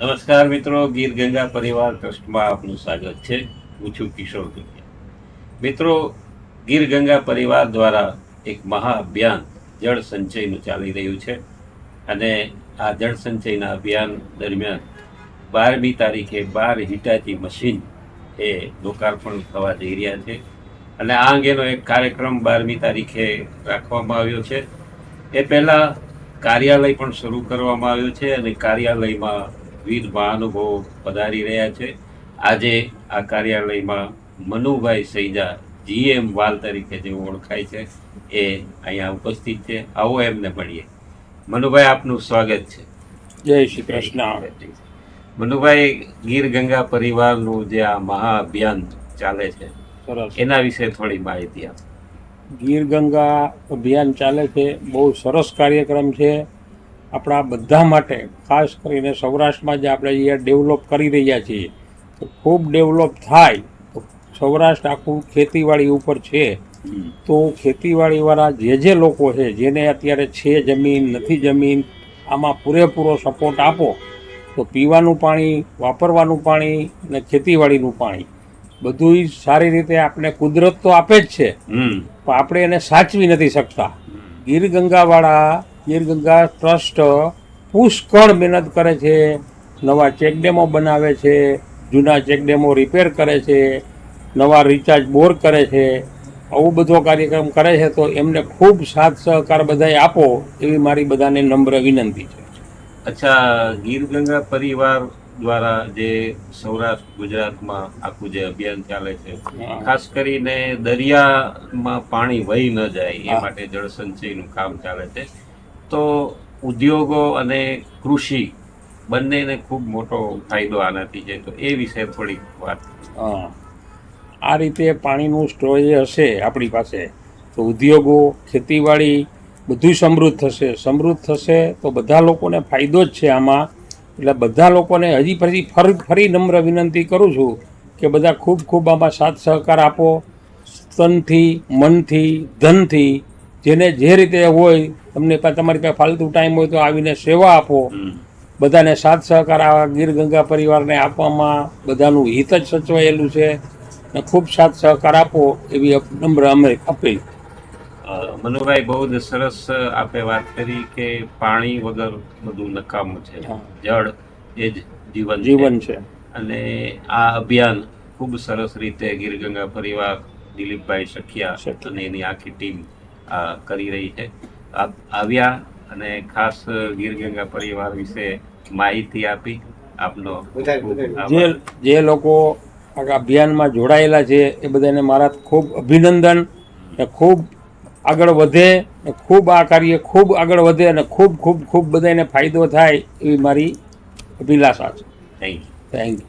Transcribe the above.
નમસ્કાર મિત્રો, ગીર ગંગા પરિવાર ટ્રસ્ટમાં આપનું સ્વાગત છે. હું છું કિશોર દુનિયા. મિત્રો, ગીર ગંગા પરિવાર દ્વારા એક મહા અભિયાન જળ સંચયનું ચાલી રહ્યું છે અને આ જળ સંચયના અભિયાન દરમિયાન બારમી તારીખે બાર હિટાચી મશીન એ લોકાર્પણ થવા જઈ રહ્યા છે અને આ અંગેનો એક કાર્યક્રમ બારમી તારીખે રાખવામાં આવ્યો છે. એ પહેલાં કાર્યાલય પણ શરૂ કરવામાં આવ્યો છે અને કાર્યાલયમાં વિવિધ મહાનુભાવો પધારી રહ્યા છે. આજે આ કાર્યાલયમાં મનુભાઈ સૈજા જીએમ વાલ તરીકે જે ઓળખાય છે એ અહીંયા ઉપસ્થિત છે. આવો એમને મળીએ. મનુભાઈ આપનું સ્વાગત છે. જય શ્રી કૃષ્ણ. મનુભાઈ ગીર ગંગા પરિવારનું જે આ મહા અભિયાન ચાલે છે એના વિશે થોડી માહિતી આપો. ગીર ગંગા અભિયાન ચાલે છે. બહુ સરસ કાર્યક્રમ છે. આપણા બધા માટે ખાસ કરીને સૌરાષ્ટ્રમાં જે આપણે અહીંયા ડેવલપ કરી રહ્યા છીએ તો ખૂબ ડેવલપ થાય તો સૌરાષ્ટ્ર આખું ખેતીવાડી ઉપર છે. તો ખેતીવાડીવાળા જે જે લોકો છે જેને અત્યારે છે જમીન નથી જમીન આમાં પૂરેપૂરો સપોર્ટ આપો તો પીવાનું પાણી વાપરવાનું પાણી અને ખેતીવાડીનું પાણી બધુંય સારી રીતે આપણે કુદરત તો આપે જ છે. પણ આપણે એને સાચવી નથી શકતા. ગીર ગંગાવાળા ગીર ગંગા ટ્રસ્ટ પુષ્કળ મહેનત કરે છે નવા ચેકડેમો બનાવે છે જૂના ચેકડેમો રિપેર કરે છે નવા રિચાર્જ બોર કરે છે આવું બધો કાર્યક્રમ કરે છે તો એમને ખૂબ સાથ સહકાર બધાએ આપો એવી મારી બધાને નમ્ર વિનંતી છે. અચ્છા ગીર ગંગા પરિવાર દ્વારા જે સૌરાષ્ટ્ર ગુજરાતમાં આખું જે અભિયાન ચાલે છે ખાસ કરીને દરિયામાં પાણી વહી ન જાય એ માટે જળ સંચયનું કામ ચાલે છે. તો ઉદ્યોગો અને કૃષિ બંનેને ખૂબ મોટો ફાયદો આનાથી છે. તો એ વિશે થોડીક વાત. આ રીતે પાણીનું સ્ટોરેજ હશે આપણી પાસે, તો ઉદ્યોગો, ખેતીવાડી બધું સમૃદ્ધ થશે. સમૃદ્ધ થશે તો બધા લોકોને ફાયદો જ છે આમાં. એટલે બધા લોકોને હજી ફરી ફરી ફરી નમ્ર વિનંતી કરું છું કે બધા ખૂબ ખૂબ આમાં સાથ સહકાર આપો. તનથી મનથી, ધનથી જેને જે રીતે હોય તમને તમારી પાસે ફાલતુ ટાઈમ હોય તો આવીને સેવા આપો. બધાને સાથ સહકાર આ ગીર ગંગા પરિવારને આપવામાં બધાનું હિત જ સચવાયેલું છે. ને ખૂબ સાથ સહકાર આપો એવી નમ્ર અમે અપીલ. મનુભાઈ બહુ જ સરસ આપે વાત કરી કે પાણી વગર બધું નકામું છે. જળ એ જ જીવન જીવન છે. અને આ અભિયાન ખૂબ સરસ રીતે ગીર ગંગા પરિવાર દિલીપભાઈ સખિયા. અને એની આખી ટીમ કરી રહી છે. આપ આવ્યા અને ખાસ ગીર ગંગા પરિવાર વિશે માહિતી આપી. આપનો. જે જે લોકો અભિયાનમાં જોડાયેલા છે એ બધાને મારા ખૂબ અભિનંદન. ખૂબ આગળ વધે ખૂબ આ કાર્ય ખૂબ આગળ વધે અને ખૂબ ખૂબ ખૂબ બધાને ફાયદો થાય એવી મારી અભિલાષા છે. Thank you thank you